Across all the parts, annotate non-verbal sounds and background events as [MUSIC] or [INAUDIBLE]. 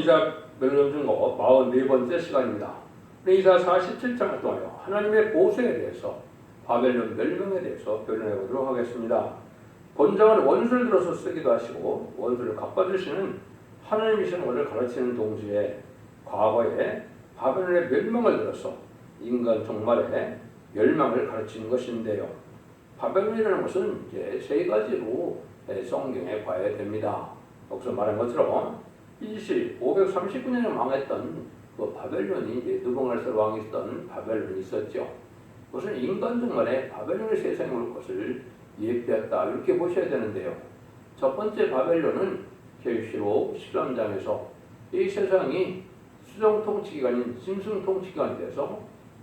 이사 멜론 중거 44번째 시간입니다. 이사 47장을 통하여 하나님의 보수에 대해서 바벨론 멸망에 대해서 변론해 보도록 하겠습니다. 본장은 원수를 들어서 쓰기도 하시고 원수를 갚아주시는 하나님이신 것을 가르치는 동시에 과거에 바벨론의 멸망을 들어서 인간 종말의 멸망을 가르치는 것인데요. 바벨론이라는 것은 이제 세 가지로 성경에 봐야 됩니다. 여기서 말한 것처럼 BC 539년에 망했던 그 바벨론이 이제 느부갓네살 왕이 있던 바벨론이 있었죠. 그것은 인간 종말에 바벨론의 세상에 올 것을 예표했다 이렇게 보셔야 되는데요. 첫 번째 바벨론은 계시록 13장에서 이 세상이 수정 통치 기관인 짐승 통치 기관이 돼서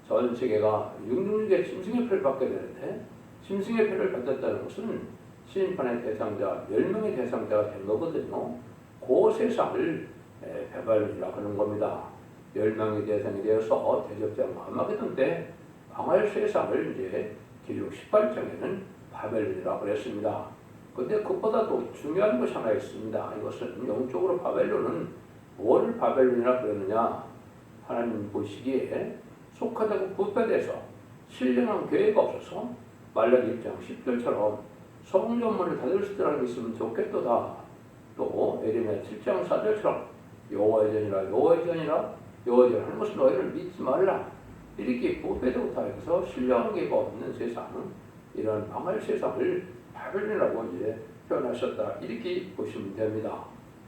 전 세계가 666의 짐승의 표를 받게 되는데 짐승의 표를 받았다는 것은 심판의 대상자, 멸망의 대상자가 된 거거든요. 그 세상을 베발론이라고 하는 겁니다. 멸망의 대상이 되어서 대적자 마마게돈 때 망할 세상을 이제 기록 18장에는 바벨론이라고 그랬습니다. 근데 그보다도 중요한 것이 하나 있습니다. 이것은 영적으로 바벨론은 뭐를 바벨론이라 그러느냐? 하나님 보시기에 속하다고 부패돼서 신령한 계획 없어서 말라기 1장 10절처럼 성전문을 닫을 수라는 게 있으면 좋겠도다. 또 에레미야 7장 4절처럼 여호와의 전이라 여호와의 전이라 여호와의 전 것을 너희를 믿지 말라. 이렇게 타해서 신령한 계획 없는 세상 이런 망할 세상을 바벨론이라고 이제 표현하셨다. 이렇게 보시면 됩니다.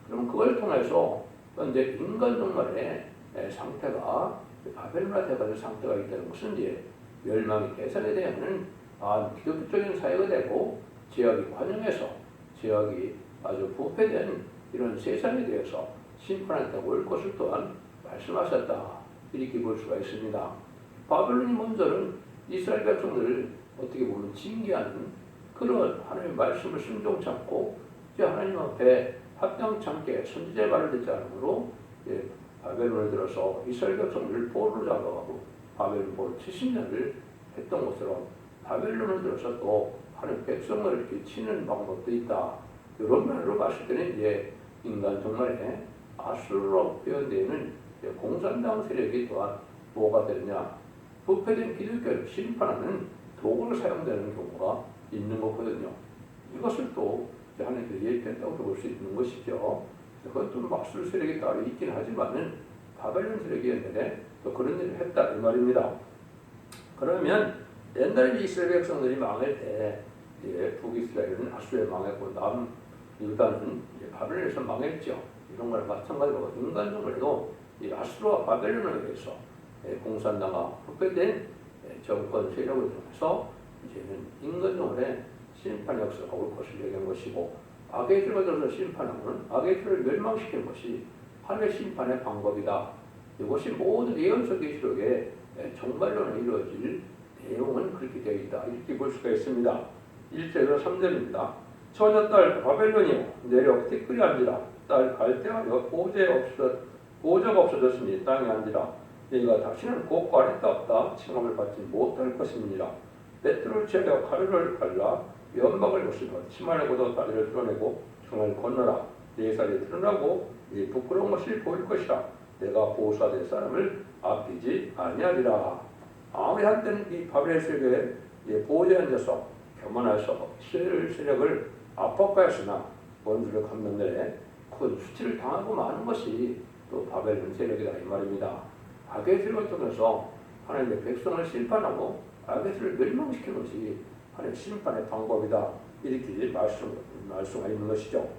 그럼 그걸 통해서 현재 인간 종말의 상태가 바벨론화 돼가는 상태가 있다는 것은 이제 멸망의 대상에 대한 아, 기독교적인 사회가 되고 지역이 관영해서 지역이 아주 부패된 이런 세상에 대해서 심판한테 올 것을 또한 말씀하셨다. 이렇게 볼 수가 있습니다. 바벨론이 먼저는 이스라엘 백성들을 어떻게 보면 징계하는 그런 하나님의 말씀을 순종 참고 이제 하나님 앞에 합당치 않게 선지자의 말을 듣지 않으므로 예, 바벨론을 들어서 이스라엘 백성들을 포로로 잡아가고 바벨론 포로 70년을 했던 것처럼 바벨론을 들어서 또 하나님 백성을 이렇게 치는 방법도 있다. 이런 말로 봤을 때는 이제 인간 정말에 아수르로 표현되는 공산당 세력이 또한 뭐가 되느냐 부패된 기독교를 심판하는 도구로 사용되는 경우가 있는 거거든요. 이것을 또 하나님께서 예표했다고 볼 수 있는 것이죠. 그것도 막술 세력이 따로 있긴 하지만은 바벨론 세력이 옛날에 또 그런 일을 했다 이 말입니다. 그러면 옛날에 이스라엘 백성들이 망할 때 이제 북이스라엘은 아수르에 망했고 남 유다는 이제 바벨론에서 망했죠. 이런 거랑 마찬가지로 이 아수르와 바벨론에 의해서 공산당과 흡배된 정권 세력을 통해서 이제는 인간적으로 심판 역사가 올 것을 얘기한 것이고 악의 죄가 들어서 심판하는 악의 죄를 멸망시키는 것이 하나님의 심판의 방법이다. 이것이 모든 예언서 계시록에 정말로는 이루어질 내용은 그렇게 되어 있다. 이렇게 볼 수가 있습니다. 1절에서 3절입니다. 처녀 딸 바벨론이요 내려 티끌이 앉으라 딸 갈대하여 보제 없어 보좌가 없어졌으니 땅에 앉으라. 네가 다시는 곡과 아래 없다. 칭함을 받지 못할 것입니다. 배틀을 채려 가루를 갈라 연막을 치마를 걷어 다리를 드러내고 중을 건너라. 네 살이 드러나고 이 부끄러운 것이 보일 것이라. 내가 보호사될 사람을 아끼지 아니하리라. 아무리 한때는 이 바벨 세계에 앉아서 교만해서 이스라엘 세력을 압박하였으나 원수를 갚는 데에 큰 수치를 당하고 마는 것이 또 바벨론 세력이다 이 말입니다. 악의 세력을 통해서 하나님의 백성을 심판하고 악의 세력을 멸망시키는 것이 하나님 심판의 방법이다 이렇게 말씀, 말씀가 있는 것이죠.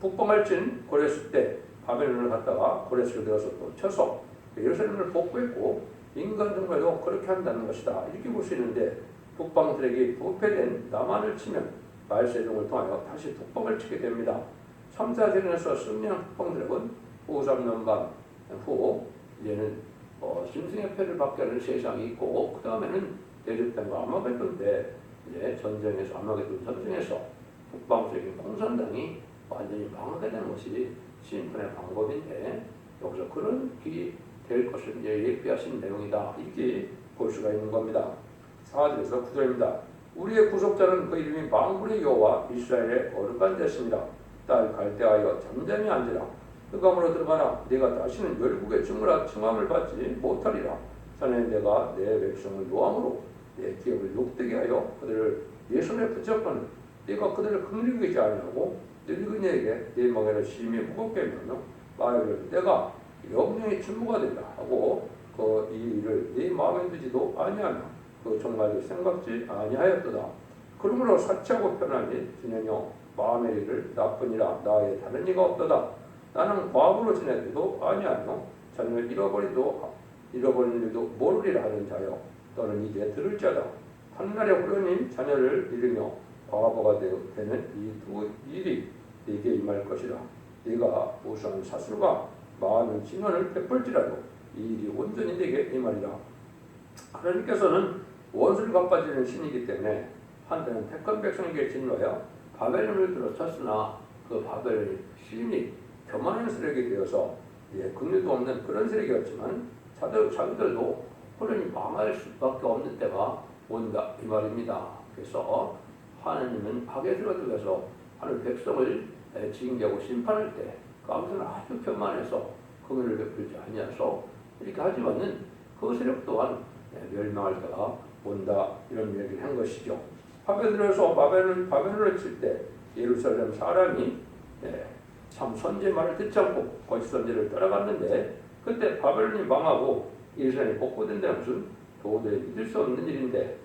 북방을 친 고레스 때 바벨론을 갔다가 고레스를 들어서 또 쳐서 예루살렘을 복구했고 인간 정말도 그렇게 한다는 것이다 이렇게 볼 수 있는데 북방들에게 부패된 남한을 치면 말세종을 통하여 다시 북방을 치게 됩니다. 3, 4세전에서 승리한 북방들은 후 3년 반 후 이제는 어, 짐승의 패를 받게 하는 세상이 있고 그 다음에는 대륙단과 아마겟돈 때 이제 전쟁에서 아마겟돈 전쟁에서 북방적인 공산당이 완전히 망하게 되는 것이 심판의 방법인데 여기서 그런 길이 될 것을 이제 예비하신 내용이다 이렇게 볼 수가 있는 겁니다. 4절에서 9절입니다. 우리의 구속자는 그 이름이 망군의 여호와 이스라엘의 어르간 됐습니다. 딸 갈대하여 잠잠히 앉으라. 흑암으로 들어가라 내가 다시는 열국의 증오라 증함을 받지 못하리라 자네 내가 내 백성을 노함으로 내 기업을 욕되게 하여 그들을 내 손에 붙잡거는 네가 그들을 긍휼히 여기지 아니하고 늙은이에게 내 멍에를 심히 무겁게 매며 말하기를 내가 영영의 주무가 된다 하고 그 이 일을 네 마음에 두지도 아니하며 그 정말로 생각지 아니하였도다. 그러므로 사치하고 편하니 주년여 마음의 일을 나쁘니라 나의 다른 이가 없도다. 나는 과부로 지내도 아니하며 자녀를 잃어버리도 잃어버린 일도 모르리라 하는 자여 너는 이제 들을 자다. 한 날에 호련히 자녀를 잃으며 과부가 되- 되는 이 두 일이 네게 임할 것이라. 네가 우선 사술과 많은 진언을 베풀지라도 이 일이 온전히 네게 임하리라. 하나님께서는 원수를 갚아주는 신이기 때문에 한때는 택한 백성에게 진노하여 바벨론을 들어쳤으나 그 바벨론이 신이 교만한 세력이 되어서 예, 긍휼도 없는 그런 세력이었지만 자들, 자기들도 호련히 망할 수밖에 없는 때가 온다 이 말입니다. 그래서 하나님은 박해수가 들어서 하늘 백성을 에, 징계하고 심판할 때 가운데는 아주 교만해서 긍휼을 베풀지 아니하서 이렇게 하지만은 그 세력 또한 예, 멸망할 때가 온다 이런 얘기를 한 것이죠. 바벨론에서 바벨론 바벨론을 칠 때 예루살렘 사람이 예, 참 선제 말을 듣지 않고 거짓 선제를 따라갔는데 그때 바벨론이 망하고 예루살렘이 복구된다는 것은 도저히 믿을 수 없는 일인데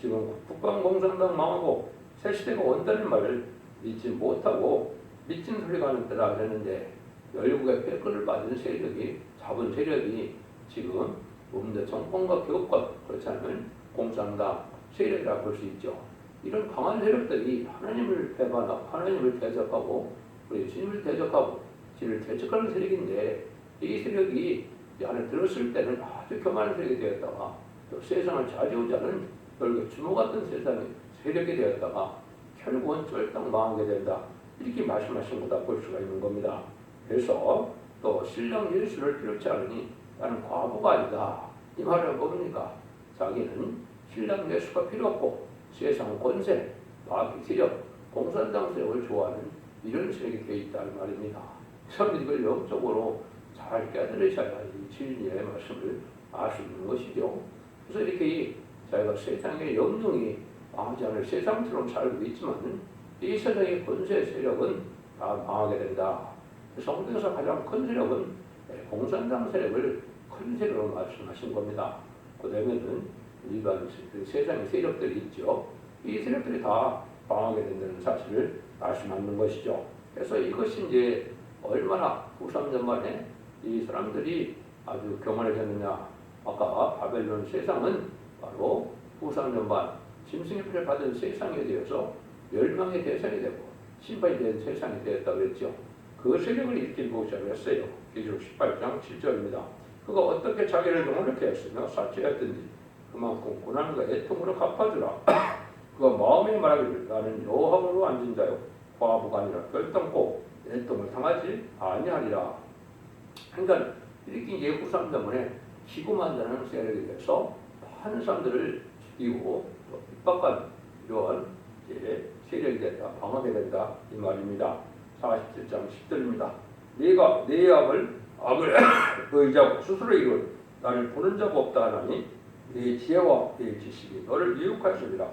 지금 북방공산당 망하고 새 시대가 온다는 말을 믿지 못하고 미친 소리가 하는 때라 그랬는데 열국의 패권을 받은 세력이 잡은 세력이 지금 음대 정권과 교권 그렇지 않으면 공산당 세력이라 볼 수 있죠. 이런 강한 세력들이 하나님을 배반하고 하나님을 대적하고 우리 주님을 대적하고 주님을 대적하는 세력인데 이 세력이 이 안에 들었을 때는 아주 교만한 세력이 되었다가 또 세상을 좌지우지 하는 결국 주모 같은 세상이 세력이 되었다가 결국은 쫄딱 망하게 된다 이렇게 말씀하신 거다 볼 수가 있는 겁니다. 그래서 또 신랑 예수를 필요치 않으니 나는 과부가 아니다 이 말은 뭡니까? 자기는 신랑 예수가 필요 없고 세상 권세, 마귀 세력, 공산당 세력을 좋아하는 이런 세력이 되어 있다 는 말입니다. 그래서 이걸 영적으로 잘 깨달으셔야 이 진리의 말씀을 알수 있는 것이죠. 그래서 이렇게 이 저희가 세상의 영능이 망하지 않을 세상처럼 살고 있지만 이 세상의 권세 세력은 다 망하게 된다. 성경에서 가장 큰 세력은 공산당 세력을 큰 세력으로 말씀하신 겁니다. 그 다음에는 일반 세- 세상의 세력들이 있죠. 이 세력들이 다 망하게 된다는 사실을 말씀하는 것이죠. 그래서 이것이 이제 얼마나 후삼년 만에 이 사람들이 아주 교만해졌느냐. 아까 바벨론 세상은 바로 후삼년 만 짐승의 피를 받은 세상에 대해서 멸망의 대상이 되고 심판이 된 세상이 되었다고 했죠. 그 세력을 일으키고 시작했어요. 기록 18장 7절입니다. 그가 어떻게 자기를 농락해 했으며 사치하였든지 그만큼 고난과 애통으로 갚아주라. 그가 마음에 말하기를 나는 여호와로 앉은 자요 과부가 아니라 결단코 애통을 당하지 아니하리라. 그러니까 이렇게 예후 사람 때문에 기고만다는 세력이 돼서 많은 사람들을 죽이고 또 핍박한 이제 세력이 된다, 방어게 된다 이 말입니다. 47장 10절입니다. 네가 내 악을 악을 의지하고 [COUGHS] 스스로 이룬 나를 보는 자가 없다 하나니 네 지혜와 네 지식이 너를 미혹하시리라.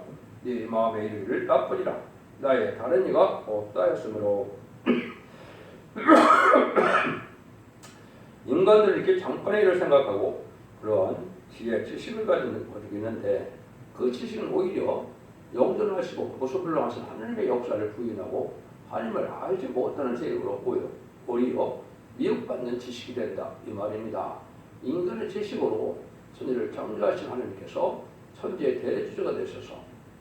네 마음의 이르기를 나쁘리라. 나의 다른 이가 없다 했으므로. [COUGHS] 인간들 이렇게 장판의 일을 생각하고 그러한 지혜 지식을 가지고 있는데 그 지식은 오히려 영존하시고 보수불능하신 하나님의 역사를 부인하고 하나님을 알지 못하는 세력으로 보여 오히려 미혹받는 지식이 된다 이 말입니다. 인간의 지식으로 천지를 창조하신 하나님께서 천지의 대주주가 되셔서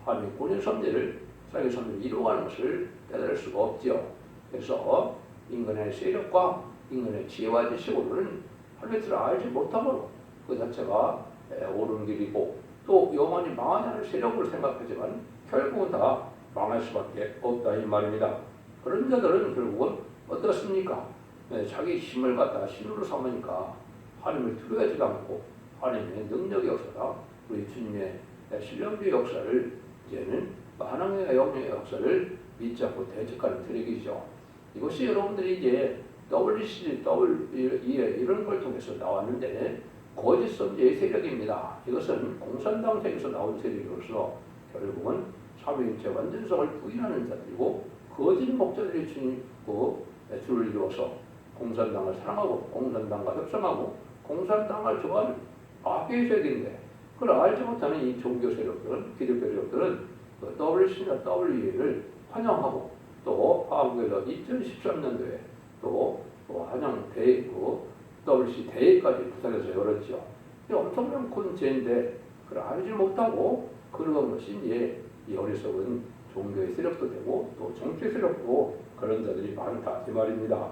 하나님의 본인 섭리를 자기 섭리를 이루어가는 것을 깨달을 수가 없지요. 그래서 인간의 세력과 인간의 지혜와 지식으로는 하나님을 알지 못하므로 그 자체가 에, 옳은 길이고 또 영원히 않을 세력을 생각하지만 결국은 다 망할 수밖에 없다 이 말입니다. 그런 자들은 결국은 어떻습니까? 네, 자기 힘을 갖다 신으로 삼으니까 하나님을 두려워하지 않고 하나님의 능력의 역사다 우리 주님의 신령주의 역사를 이제는 하나님의 영령의 역사를 믿지 않고 대적하는 트랙이죠. 이것이 여러분들이 이제 WCG, WE 이런 걸 통해서 나왔는데 거짓 선제의 세력입니다. 이것은 공산당 세력에서 나온 세력으로서 결국은 삼위일체 완전성을 부인하는 자들이고 거짓 목자들이 주인 그 줄을 이루어서 공산당을 사랑하고 공산당과 협상하고 공산당을 좋아하는 악의 세력인데 그걸 알지 못하는 이 종교 세력들은 기독교 세력들은 그 WC나 WE를 환영하고 또 한국에서 2013년도에 또, 또 한양 대회 그 WC 대회까지 부산에서 열었죠. 이 엄청난 콘체인데 그걸 알지 못하고 그런 것이 이제 이 어리석은 종교의 세력도 되고 또 정치 세력도 그런 자들이 많다 이 말입니다.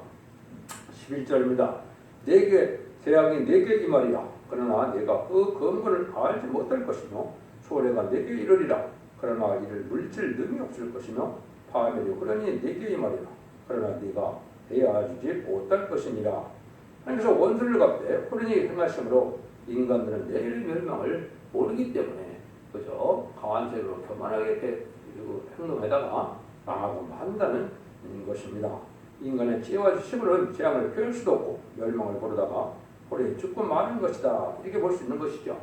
11절입니다. 내게 대학이 내게 이 말이야. 그러나 내가 그 근거를 알지 못할 것이며 소래가 내게 이르리라. 그러나 이를 물질 능이 없을 것이며 파멸이 그러니 내게 이 말이야. 그러나 네가 대하지 못할 것이니라. 그래서 원수를 갚되 그러니 행하심으로 인간들은 내일의 멸망을 모르기 때문에 그저 강한 세로 교만하게 행동에다가 망하고 한다는 것입니다. 인간의 지혜와 지식으로는 재앙을 피할 수도 없고 멸망을 고르다가 고래 죽고 마는 것이다 이렇게 볼 수 있는 것이죠.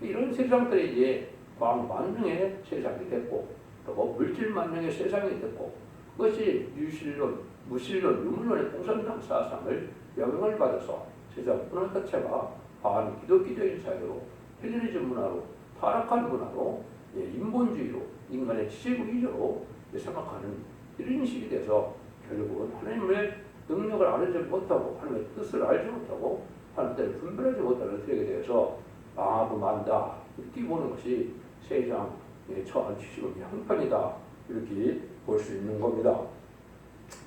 이런 세상들이 이제 광 만능의 세상이 됐고 또 물질 만능의 세상이 됐고 그것이 유실론, 무실론, 유물론의 공산당 사상을 영향을 받아서 세상 문화 자체가 반 기독교적인 사회로 헬레니즘 문화로 타락한 문화로 예, 인본주의로 인간의 지식 위주로 생각하는 이런 식이 돼서 결국은 하나님의 능력을 알지 못하고 하나님의 뜻을 알지 못하고 하나님을 분별하지 못하는 세계에 대해서 망하고 만다 이렇게 보는 것이 세상에 처한 지식의 형편이다 이렇게 볼 수 있는 겁니다.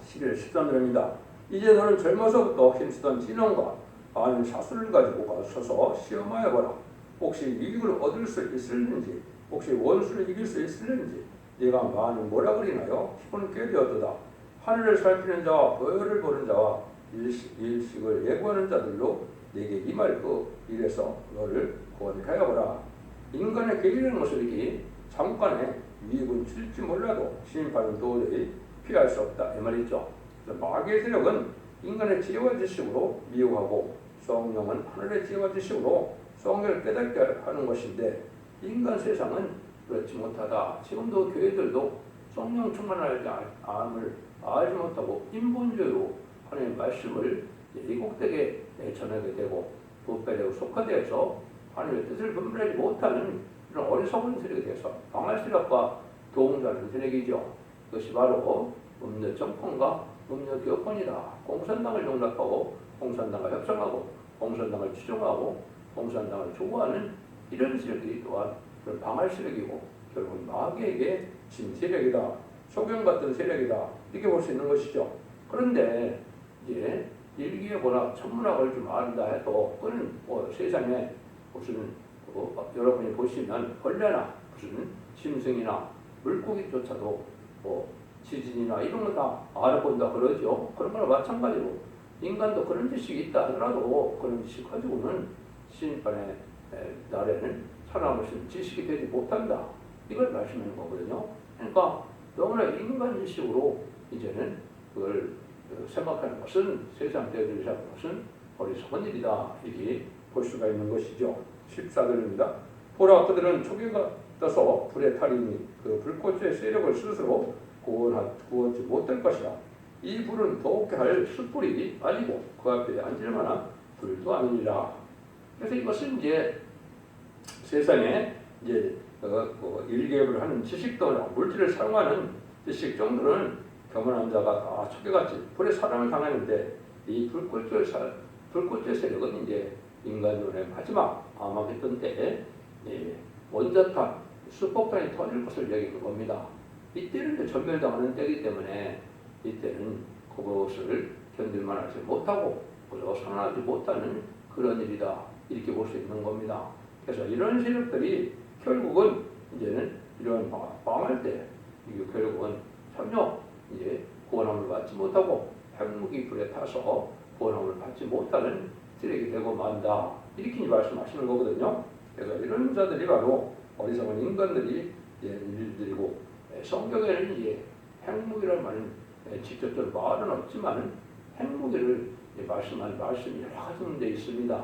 11월 13절입니다. 이제 너는 젊어서부터 힘쓰던 진원과 많은 사수를 가지고 가서서 시험하여 보라. 혹시 이익을 얻을 수 있을는지 혹시 원수를 이길 수 있을는지 네가 많이 뭐라 그리나요? 기분 깨되었도다. 하늘을 살피는 자와 보혈을 보는 자와 일식, 일식 을 예고하는 자들로 내게 임할고 이래서 너를 구원하여 보라. 인간의 계기라는 것을 이기 잠깐의 유익은 줄지 몰라도 심판은 도저히 피할 수 없다. 이 말이죠. 마귀의 세력은 인간의 지혜와 지식으로 미혹하고 성령은 하늘의 지혜와 지식으로 성경을 깨닫게 하는 것인데 인간 세상은 그렇지 못하다. 지금도 교회들도 성령 충만하지 않음을 알지 못하고 인본주의로 하나님의 말씀을 이곡되게 전하게 되고 부패되고 속화되어서 하나님의 뜻을 분별하지 못하는 이런 어리석은 세력이 돼서 방할 세력과 동조하는 세력이죠. 그것이 바로 음료 정권과 음료 교권이다. 공산당을 용납하고 공산당과 협상하고 공산당을 추종하고 공산당을 좋아하는 이런 세력들이 또한 방할 세력이고 결국 마귀에게 진 세력이다. 소경 같은 세력이다. 이렇게 볼 수 있는 것이죠. 그런데 이제 일기에 보나 천문학을 좀 안다 해도 그는 뭐 세상에 무슨 뭐 여러분이 보시면 벌레나 무슨 짐승이나 물고기조차도 뭐 지진이나 이런 거 다 알아본다 그러죠. 그런 거나 마찬가지로 인간도 그런 지식이 있다 하더라도 그런 지식 가지고는 에, 날에는 살아남을 수 있는 지식이 되지 못한다. 이걸 말씀하는 거거든요. 그러니까 너무나 인간 지식으로 이제는 그걸 그 생각하는 것은 세상 대들이 하는 것은 어리석은 일이다. 이렇게 볼 수가 있는 것이죠. 14절입니다. 보라 그들은 초기가 떠서 불에 타리니 그 불꽃의 세력을 스스로 구원하, 구원지 못할 것이라. 이 불은 더욱게 할 숯불이 아니고 그 앞에 앉을 만한 불도 아니니라. 그래서 이것은 이제 세상에 이제 어, 뭐 일개업을 하는 지식도나 물질을 사용하는 지식 정도는 겸손한 자가 다 초계같이 불에 사람을 당하는데 이 불꽃의 사, 불꽃의 세력은 이제 인간론의 마지막 암흑했던 때에 예, 원자탄, 수폭탄이 터질 것을 얘기하는 겁니다. 이때는 전멸당하는 때이기 때문에 이때는 그것을 견딜만 하지 못하고 그저 선언하지 못하는 그런 일이다 이렇게 볼 수 있는 겁니다. 그래서 이런 세력들이 결국은 이제는 이런 방- 방할 때 이게 결국은 전혀 이제 구원함을 받지 못하고 핵무기 불에 타서 구원함을 받지 못하는 세력이 되고 만다 이렇게 말씀하시는 거거든요. 그래서 이런 자들이 바로 어리석은 인간들이 일들이고 에, 성경에는 이제 핵무기라는 말은 에, 직접적으로 말은 없지만 핵무기를 말씀한 말씀이 여러 가지 있습니다.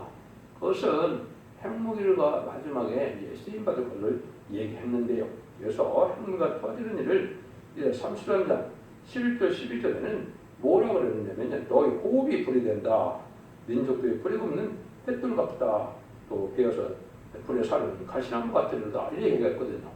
그것은 핵무기가 마지막에 쓰임받을 것을 얘기했는데요. 그래서 핵무기가 터지는 일을 이제 30년간 11절 12절에는 뭐라고 그랬냐면 너희 호흡이 불이 된다. 민족들이 불이 굽는 햇불 같다. 또 베어서 불에 사는 가시나무 같은 일다. 이렇게 얘기했거든요.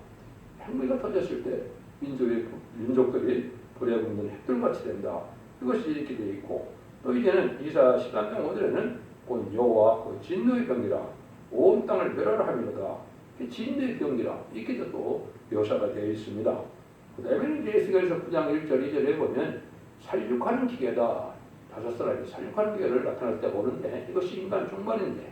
핵무기가 터졌을 때 민족의, 민족들이 불에 굽는 햇불같이 된다. 이것이 이렇게 되어 있고 또 이제는 이사 13장 5절에는 곧 여호와 그 진노의 병이라 온 땅을 멸하라. 이 진노의 병이라 이렇게도 또 묘사가 되어 있습니다. 그 다음에 이제 에스겔서 9장 1절 2절에 보면 살육하는 기계다. 다섯 사람이 살육하는 기계를 나타날 때 보는데 이것이 인간 종말인데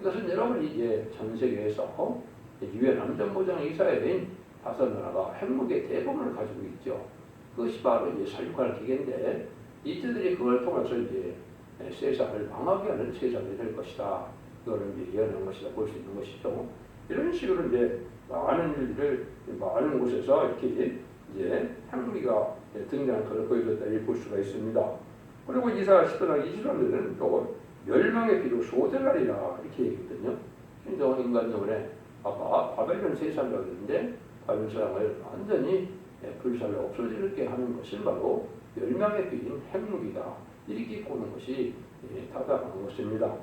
이것은 여러분 이제 전 세계에서 유엔 안전보장 이사회인 다섯 나라가 핵무기의 대부분을 가지고 있죠. 그것이 바로 이제 살육하는 기계인데 이들이 그걸 통해서 이제 세상을 망하게 하는 세상이 될 것이다. 그거를 이제 예언한 것이다 볼수 있는 것이죠. 이런 식으로 이제 많은 일들을 많은 곳에서 이렇게 이제 핵무기가 등장한 것을 보여줬다 볼 수가 있습니다. 그리고 이사 10장 20절에는 또 멸망의 비로 소대가리라 이렇게 얘기했거든요. 그래서 인간적으로 아까 바벨론 세상이라고 했는데 바벨론 세상을 완전히 불살로 없어지게 하는 것은 바로 멸망의 비인 핵무기다. 이렇게 보는 것이 타당한 것입니다.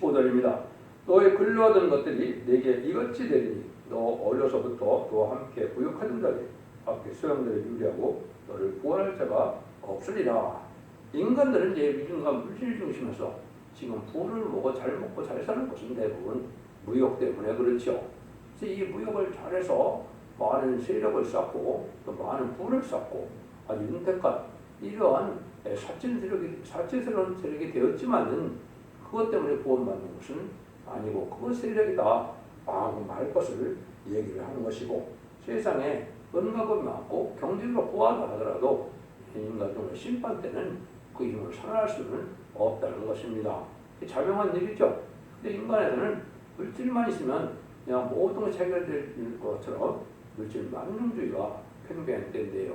15절입니다. 너의 근로하던 것들이 내게 이것이 되리니 너 어려서부터 너와 함께 부역하던 자리 밖에 수양들을 유리하고 너를 구원할 자가 없으리라. 인간들은 이제 인간 물질 중심에서 지금 부를 먹어 잘 먹고 잘 사는 것은 대부분 무역 때문에 그렇죠. 이 무역을 잘해서 많은 세력을 쌓고 또 많은 부를 쌓고 아주 윤택한 이러한 세력이 사치스러운 세력이 되었지만은 그것 때문에 구원받는 것은 아니고 그것 세력이 다 망하고 말 것을 얘기를 하는 것이고 세상에 은각은 많고 경제적으로 부하다 하더라도 인간적으로 심판 때는 그 힘을 살아날 수는 없다는 것입니다. 자명한 일이죠. 근데 인간에서는 물질만 있으면 그냥 모든 것이 해결될 것처럼 물질 만능주의가 팽배한 때인데요.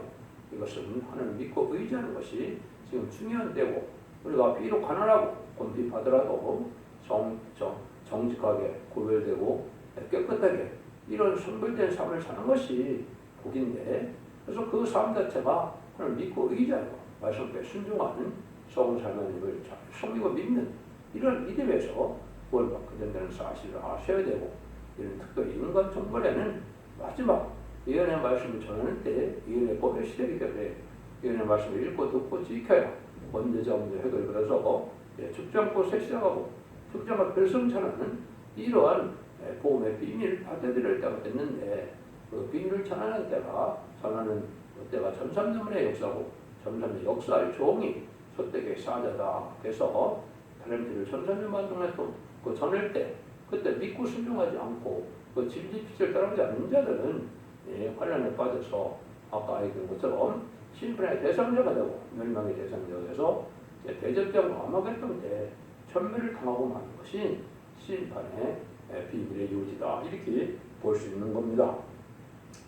이것은 하나님 믿고 의지하는 것이 지금 중요한 때고 우리가 비록 가난하고 곤비하더라도 정, 정, 정직하게 구별되고 깨끗하게 이런 선별된 삶을 사는 것이 복인데 그래서 그 삶 자체가 하나님 믿고 의지하고 말씀에 순종하는 성은 하나님을 잘 섬기고 믿는 이런 믿음에서 구원받게 된다는 사실을 아셔야 되고 이런 특별히 인간 정벌에는 마지막 예언의 말씀을 전하는 때 예언의 법의 시대이기 때문에 예언의 말씀을 읽고 듣고 지켜야 언제자 문제 해결 그래서 예, 죽지 않고 새시작하고 죽지 않고 별성찬하는 이러한 예, 복음의 비밀을 받아들일 때가 됐는데 그 비밀을 전하는 때가 전하는 때가 전삼년의 역사고 전삼년 역사의 종이 소택의 사자다 그래서 다른들을 전삼년만 동안 또그 전할 때 그때 믿고 순종하지 않고 그 진리 빛을 따라오지 않는 자들은 예, 환란에 빠져서 아까 얘기한 것처럼 심판의 대상자가 되고 멸망의 대상자가 돼서 대접자고 아마겟돈 때 천멸을 당하고 마는 것이 심판의 예, 비밀의 요지다 이렇게 볼 수 있는 겁니다.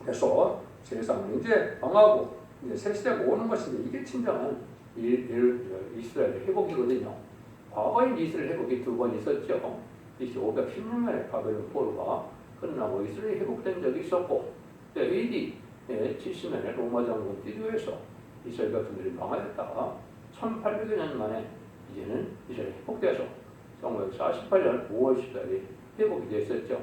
그래서 세상은 이제 망하고 이제 새 시대가 오는 것인데 이게 진정한 이스라엘의 회복이거든요. 과거에 이스라엘 회복이 두 번 있었죠. 이시 516년에 바벨론 포로가 끝나고 이스라엘이 회복된 적이 있었고 AD 70년에 로마 장군 디도에서 이스라엘 백성들이 망하였다가 1800여 년 만에 이제는 이스라엘 회복돼서 1948년 5월 14일에 회복이 됐었죠.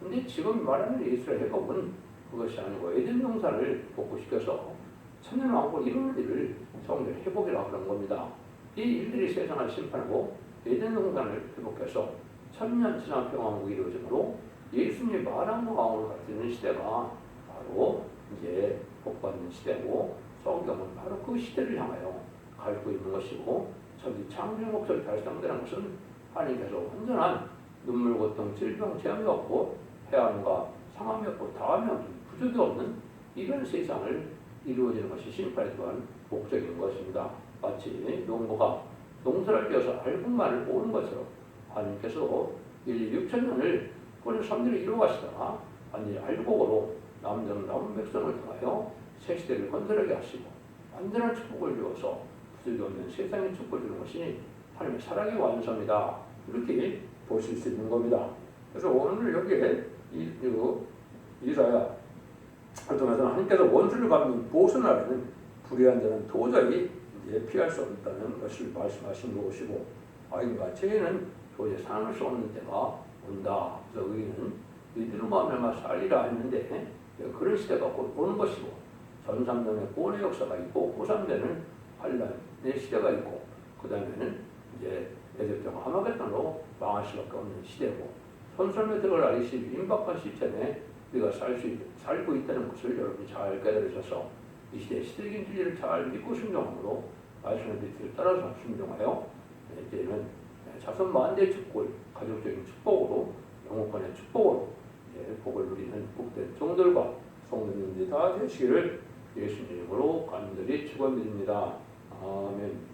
근데 지금 말하는 이스라엘 회복은 그것이 아니고 에덴 동산을 복구시켜서 천년 왕국을 이루는 일을 성경 회복이라고 그런 겁니다. 이 일들이 세상을 심판하고 에덴 동산을 회복해서 천년 지난 평화국이 이루어지므로 예수님이 만왕과 왕으로 가르치는 시대가 바로 이제 복받는 시대고 성경은 바로 그 시대를 향하여 가고 있는 것이고 천지 창조 목소리 달성되는 것은 하나님께서 완전한 눈물 고통 질병 재앙이 없고 해함과 상함이 없고 다함이 없는 부족이 없는 이런 세상을 이루어지는 것이 심판에 또한 목적인 것입니다. 마치 농부가 농사를 띄어서 알곡만을 모으는 것처럼 하나님께서 인류 6천 년을 그런 삶들을 이루어가시다가 완전히 알곡으로 남자는 남은 백성을 통하여 새 시대를 건설하게 하시고 완전한 축복을 주어서 쓸데 없는 세상의 축복을 주는 것이 하나님의 사랑의 완성이다. 이렇게 보실 수 있는 겁니다. 그래서 오늘 여기에 이, 이 이사야 활동에서는 하나님께서 원수를 갚는 보수나라는 불의한 자는 도저히 이제 피할 수 없다는 것을 말씀하신 것이고 아인과 죄는 도저히 사는 수 없는 때가 온다. 그래서 의인은 이들로 마음에 살리라 했는데 그런 시대가 곧 오는 것이고 전삼년의 고뇌 역사가 있고 고삼년은 환란의 시대가 있고 그 다음에는 이제 대적적 하마겟돈으로 망할 수밖에 없는 시대고 선설매 들어갈 아리시 임박한 시점에 우리가 살 수, 살고 있다는 것을 여러분이 잘 깨달으셔서 이 시대의 시대적인 진리를 잘 믿고 순종함으로 말씀의 빛을 따라서 순종하여 네, 이제는 자손 만대 축복을 가족적인 축복으로 영혼권의 축복으로 예, 복을 누리는 복된 종들과 성도님들이 다 되시기를 예수님 이름으로 간절히 축원드립니다. 아멘.